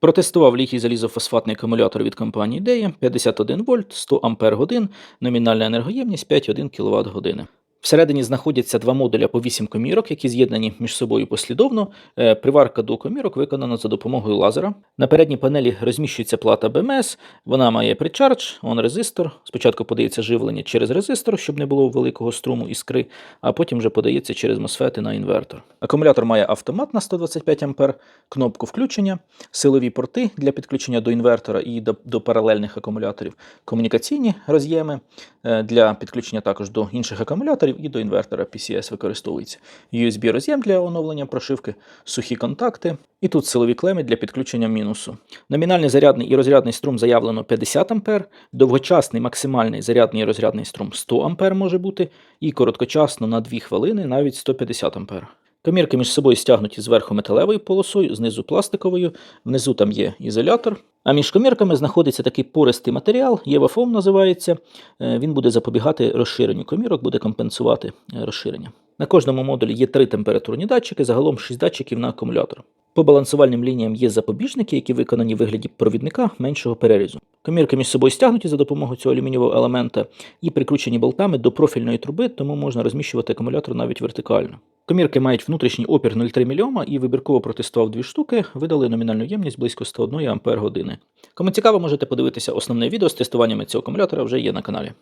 Протестував літій залізофосфатний акумулятор від компанії Дея 51 вольт, 100 ампер годин, номінальна енергоємність 5,1 кВт години. Всередині знаходяться два модуля по 8 комірок, які з'єднані між собою послідовно. Е, Приварка до комірок виконана за допомогою лазера. На передній панелі розміщується плата БМС. Вона має причардж, он резистор. Спочатку подається живлення через резистор, щоб не було великого струму іскри, а потім вже подається через MOSFET на інвертор. Акумулятор має автомат на 125 А, кнопку включення, силові порти для підключення до інвертора і до, до паралельних акумуляторів, комунікаційні роз'єми е, для підключення також до інших акумуляторів і до інвертора PCS використовується. USB роз'єм для оновлення прошивки, сухі контакти. І тут силові клеми для підключення мінусу. Номінальний зарядний і розрядний струм заявлено 50 А, довгочасний максимальний зарядний і розрядний струм 100 А може бути, і короткочасно на 2 хвилини навіть 150 А. Комірки між собою стягнуті зверху металевою полосою, знизу пластиковою, внизу там є ізолятор. А між комірками знаходиться такий пористий матеріал, євафом називається. Е, Він буде запобігати розширенню комірок, буде компенсувати е, розширення. На кожному модулі є три температурні датчики, загалом 6 датчиків на акумулятор. По балансувальним лініям є запобіжники, які виконані в вигляді провідника меншого перерізу. Комірки між собою стягнуті за допомогою цього алюмінієвого елемента і прикручені болтами до профільної труби, тому можна розміщувати акумулятор навіть вертикально. Комірки мають внутрішній опір 0,3 мільйома і вибірково протестував дві штуки, видали номінальну ємність близько 101 Ампер години. Кому цікаво, можете подивитися основне відео з тестуваннями цього акумулятора вже є на каналі.